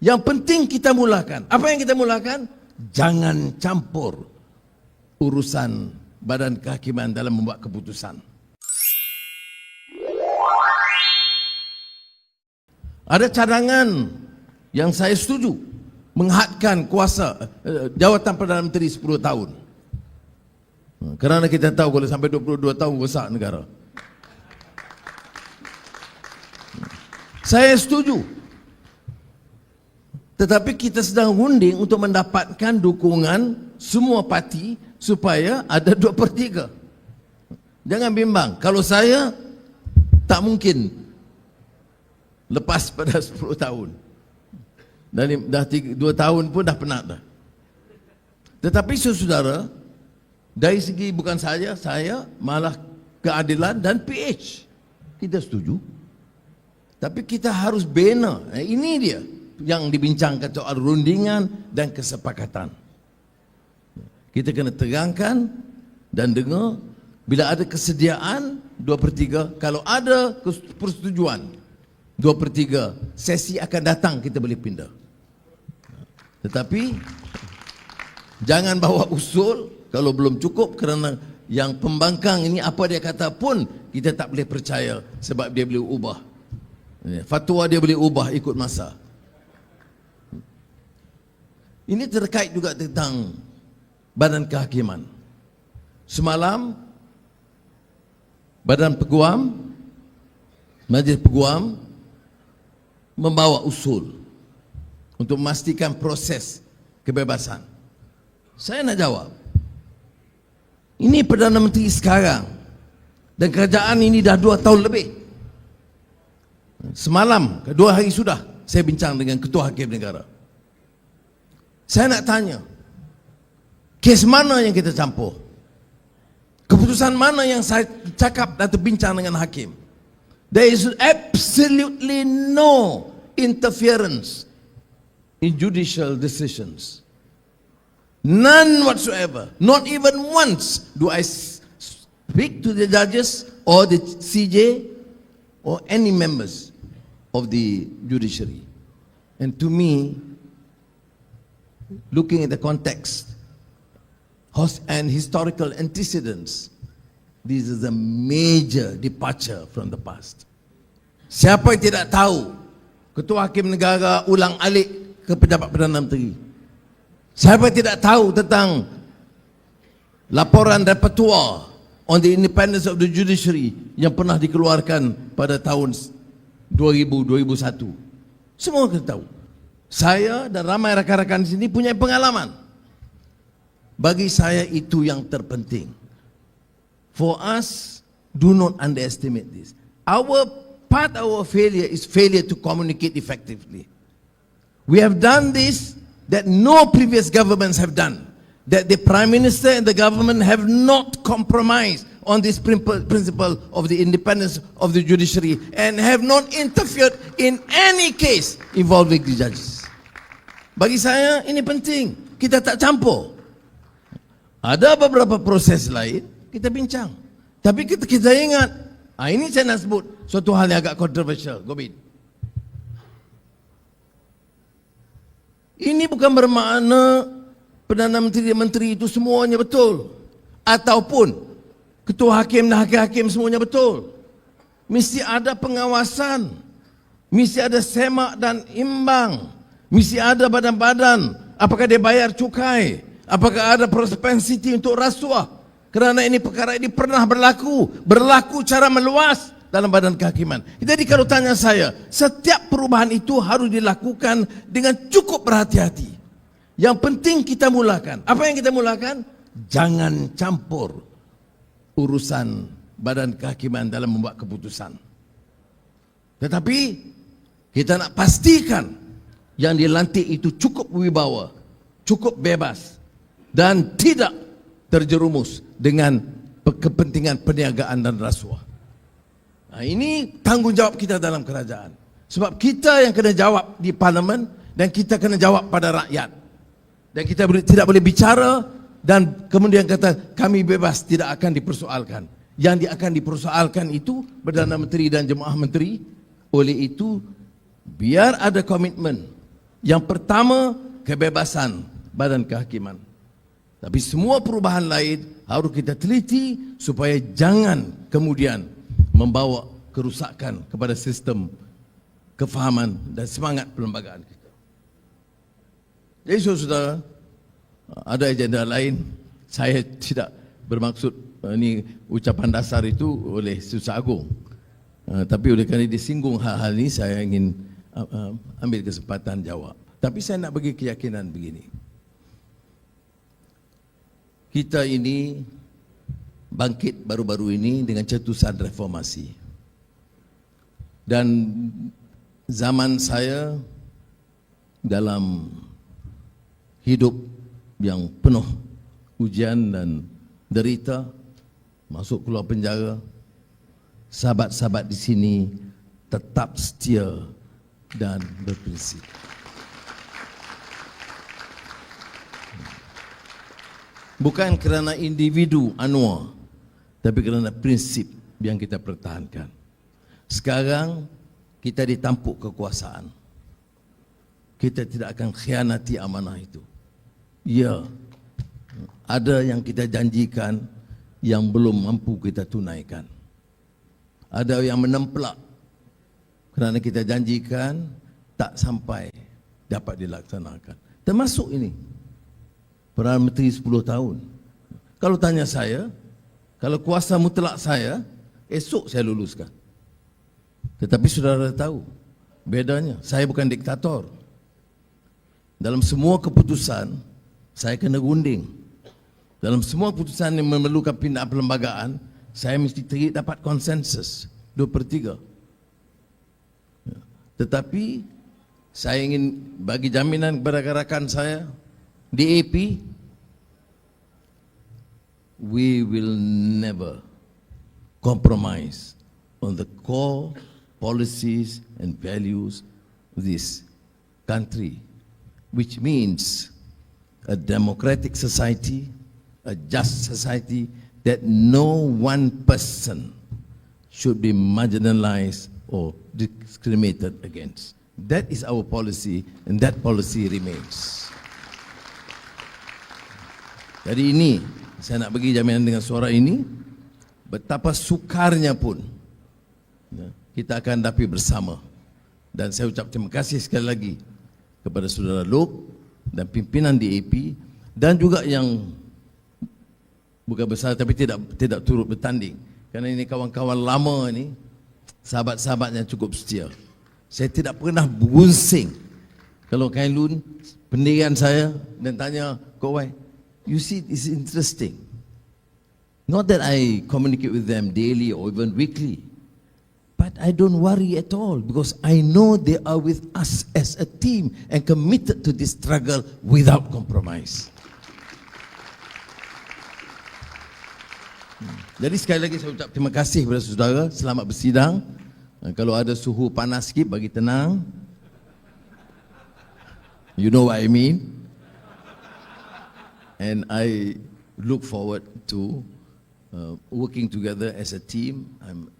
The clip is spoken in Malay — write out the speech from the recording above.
Yang penting kita mulakan. Apa yang kita mulakan? Jangan campur urusan badan kehakiman dalam membuat keputusan. Ada cadangan yang saya setuju menghadkan kuasa eh, jawatan Perdana Menteri 10 tahun. Hmm, Kerana kita tahu kalau sampai 22 tahun rosak negara. Hmm. Saya setuju. Tetapi kita sedang runding untuk mendapatkan dukungan semua parti supaya ada 2 per 3. Jangan bimbang. Kalau saya tak mungkin lepas pada 10 tahun. Dan dah 2 tahun pun dah penat dah. Tetapi saudara, dari segi bukan saja saya malah keadilan dan PH. Kita setuju. Tapi kita harus bina. Eh, Ini dia yang dibincangkan soal rundingan dan kesepakatan. Kita kena terangkan dan dengar bila ada kesediaan 2 per 3, kalau ada persetujuan 2 per 3, sesi akan datang kita boleh pindah. Tetapi jangan bawa usul kalau belum cukup kerana yang pembangkang ini apa dia kata pun kita tak boleh percaya sebab dia boleh ubah. Fatwa dia boleh ubah ikut masa. Ini terkait juga tentang badan kehakiman. Semalam badan peguam majlis peguam membawa usul untuk memastikan proses kebebasan. Saya nak jawab. Ini Perdana Menteri sekarang dan kerajaan ini dah dua tahun lebih. Semalam, dua hari sudah saya bincang dengan Ketua Hakim Negara. Saya nak tanya, kes mana yang kita campur? Keputusan mana yang saya cakap dan terbincang dengan hakim? There is absolutely no interference in judicial decisions. None whatsoever. Not even once do I speak to the judges or the CJ or any members of the judiciary. And to me, looking at the context and historical antecedents, this is a major departure from the past. Siapa yang tidak tahu Ketua Hakim Negara ulang alik ke pejabat Perdana Menteri? Siapa yang tidak tahu tentang laporan repertoire on the independence of the judiciary yang pernah dikeluarkan pada tahun 2000-2001? Semua kita tahu. Saya dan ramai rakan-rakan di sini punya pengalaman. Bagi saya itu yang terpenting. For us, do not underestimate this. Our part of our failure is failure to communicate effectively. We have done this that no previous governments have done. That the Prime Minister and the government have not compromised on this principle of the independence of the judiciary and have not interfered in any case involving the judges. Bagi saya ini penting. Kita tak campur. Ada beberapa proses lain kita bincang. Tapi kita kita ingat, ah ini saya nak sebut suatu hal yang agak kontroversial, Gobin. Ini bukan bermakna Perdana Menteri-Menteri itu semuanya betul. Ataupun Ketua Hakim dan Hakim-Hakim semuanya betul. Mesti ada pengawasan. Mesti ada semak dan imbang. Mesti ada badan-badan. Apakah dia bayar cukai? Apakah ada propensity untuk rasuah? Kerana ini perkara ini pernah berlaku. Berlaku cara meluas dalam badan kehakiman. Jadi kalau tanya saya, setiap perubahan itu harus dilakukan dengan cukup berhati-hati. Yang penting kita mulakan. Apa yang kita mulakan? Jangan campur urusan badan kehakiman dalam membuat keputusan. Tetapi kita nak pastikan yang dilantik itu cukup wibawa, cukup bebas dan tidak terjerumus dengan pe- kepentingan perniagaan dan rasuah. Nah, ini tanggungjawab kita dalam kerajaan. Sebab kita yang kena jawab di parlimen dan kita kena jawab pada rakyat. Dan kita tidak boleh bicara dan kemudian kata kami bebas tidak akan dipersoalkan. Yang akan dipersoalkan itu Perdana Menteri dan Jemaah Menteri. Oleh itu biar ada komitmen Yang pertama, kebebasan badan kehakiman. Tapi semua perubahan lain harus kita teliti supaya jangan kemudian membawa kerusakan kepada sistem kefahaman dan semangat perlembagaan kita. Jadi saudara, ada agenda lain. Saya tidak bermaksud uh, ini ucapan dasar itu oleh Susah Agung. Uh, tapi oleh kerana disinggung hal-hal ini, saya ingin ambil kesempatan jawab. Tapi saya nak bagi keyakinan begini. Kita ini bangkit baru-baru ini dengan cetusan reformasi. Dan zaman saya dalam hidup yang penuh ujian dan derita, masuk keluar penjara, sahabat-sahabat di sini tetap setia dan berprinsip. Bukan kerana individu Anwar, tapi kerana prinsip yang kita pertahankan. Sekarang kita ditampuk kekuasaan. Kita tidak akan khianati amanah itu. Ya, ada yang kita janjikan yang belum mampu kita tunaikan. Ada yang menemplak kerana kita janjikan tak sampai dapat dilaksanakan. Termasuk ini. Perdana Menteri 10 tahun. Kalau tanya saya, kalau kuasa mutlak saya, esok saya luluskan. Tetapi saudara tahu, bedanya, saya bukan diktator. Dalam semua keputusan, saya kena gunding. Dalam semua keputusan yang memerlukan pindah perlembagaan, saya mesti dapat konsensus. Dua per tiga. Tetapi, saya ingin bagi jaminan kepada rakan saya, DAP, we will never compromise on the core policies and values of this country, which means a democratic society, a just society, that no one person should be marginalized or discriminated against. That is our policy, and that policy remains. Jadi ini saya nak bagi jaminan dengan suara ini betapa sukarnya pun ya, kita akan hadapi bersama. Dan saya ucap terima kasih sekali lagi kepada saudara Luke dan pimpinan DAP dan juga yang bukan besar tapi tidak tidak turut bertanding. Kerana ini kawan-kawan lama ini sahabat-sahabatnya cukup setia. Saya tidak pernah bunsing kalau Kain Lun pendirian saya dan tanya kau Wai, you see, it's interesting. Not that I communicate with them daily or even weekly, but I don't worry at all because I know they are with us as a team and committed to this struggle without compromise. Jadi sekali lagi saya ucap terima kasih kepada saudara. Selamat bersidang. Kalau ada suhu panas sikit bagi tenang. You know what I mean? and I look forward to uh, working together as a team. I'm